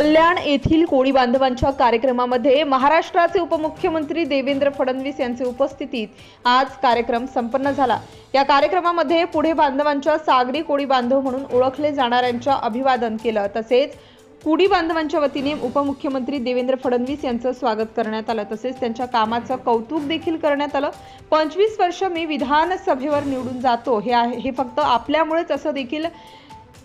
कल्याण येथील कोळी बांधवांच्या कार्यक्रमामध्ये महाराष्ट्राचे उपमुख्यमंत्री देवेंद्र फडणवीस यांचे उपस्थितीत आज कार्यक्रम संपन्न झाला. या कार्यक्रमामध्ये पुढे बांधवांच्या सागरी कोळी बांधव म्हणून ओळखले जाणाऱ्यांच्या अभिवादन केलं. तसेच कुडी बांधवांच्या वतीने उपमुख्यमंत्री देवेंद्र फडणवीस यांचं स्वागत करण्यात आलं. तसेच त्यांच्या कामाचं कौतुक देखील करण्यात आलं. पंचवीस वर्ष मी विधानसभेवर निवडून जातो. हे आहे हे फक्त आपल्यामुळेच असं देखील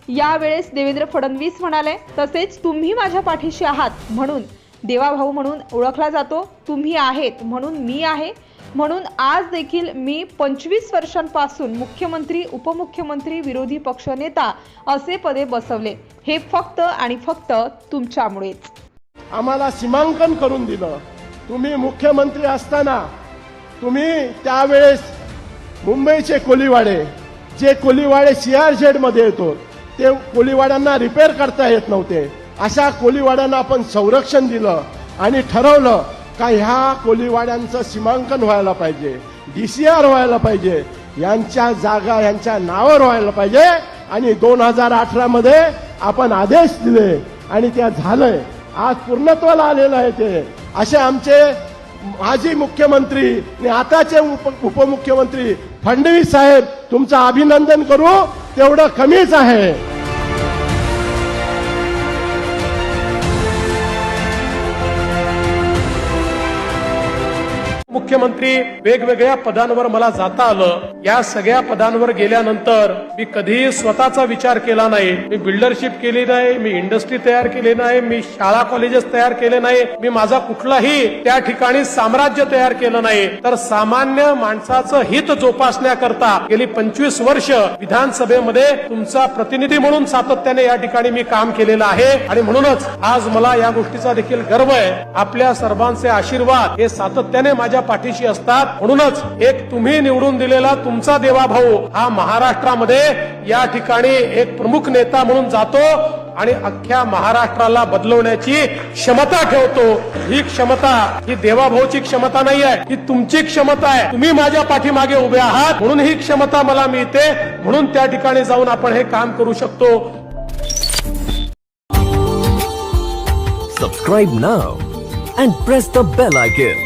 यावेळेस देवेंद्र फडणवीस म्हणाले तसेच तुम्ही माझ्या पाठीशी आहात म्हणून देवाभाऊ म्हणून ओळखला जातो. तुम्ही आहेत म्हणून मी आहे. म्हणून आज देखील मी पंचवीस वर्षांपासून मुख्यमंत्री उपमुख्यमंत्री विरोधी पक्षनेता असे पदे बसवले. हे फक्त आणि फक्त तुमच्यामुळेच. आम्हाला सीमांकन करून दिलं. तुम्ही मुख्यमंत्री असताना तुम्ही त्यावेळेस मुंबईचे कोलीवाडे जे कोलीवाडे सी आरमध्ये येतो ते कोलीवाड्यांना रिपेअर करता येत नव्हते. अशा कोलीवाड्यांना आपण संरक्षण दिलं आणि ठरवलं का ह्या कोलीवाड्यांचं सीमांकन व्हायला पाहिजे डीसीआर व्हायला पाहिजे यांच्या जागा यांच्या नावावर व्हायला पाहिजे आणि दोन हजार अठरा मध्ये आपण आदेश दिले आणि त्या झालंय. आज पूर्णत्वाला आलेलं आहे ते. असे आमचे माजी मुख्यमंत्री आणि आताचे उप उपमुख्यमंत्री फडणवीस साहेब तुमचं अभिनंदन करू. तेवढं कमीच आहे. मुख्यमंत्री वेगवेगळ्या पदांवर मला जाता आलं. या सगळ्या पदांवर गेल्यानंतर मी कधीही स्वतःचा विचार केला नाही. मी बिल्डरशिप केली नाही मी इंडस्ट्री तयार केली नाही मी शाळा कॉलेजेस तयार केले नाही मी माझा कुठलाही त्या ठिकाणी साम्राज्य तयार केलं नाही. तर सामान्य माणसाचं हित जोपासण्याकरता गेली पंचवीस वर्ष विधानसभेमध्ये तुमचा प्रतिनिधी म्हणून सातत्याने या ठिकाणी मी काम केलेलं आहे. आणि म्हणूनच आज मला या गोष्टीचा देखील गर्व आहे. आपल्या सर्वांचे आशीर्वाद हे सातत्याने माझ्या पाठीशी असतात. म्हणूनच एक तुम्ही निवडून दिलेला तुमचा देवाभाऊ हा महाराष्ट्रामध्ये या ठिकाणी एक प्रमुख नेता म्हणून जातो आणि अख्ख्या महाराष्ट्राला बदलवण्याची क्षमता ठेवतो. ही क्षमता ही देवाभाऊची क्षमता नाही आहे ही तुमची क्षमता आहे. तुम्ही माझ्या पाठीमागे उभे आहात. म्हणून ही क्षमता मला मिळते. म्हणून त्या ठिकाणी जाऊन आपण हे काम करू शकतो. Subscribe now and press the bell icon.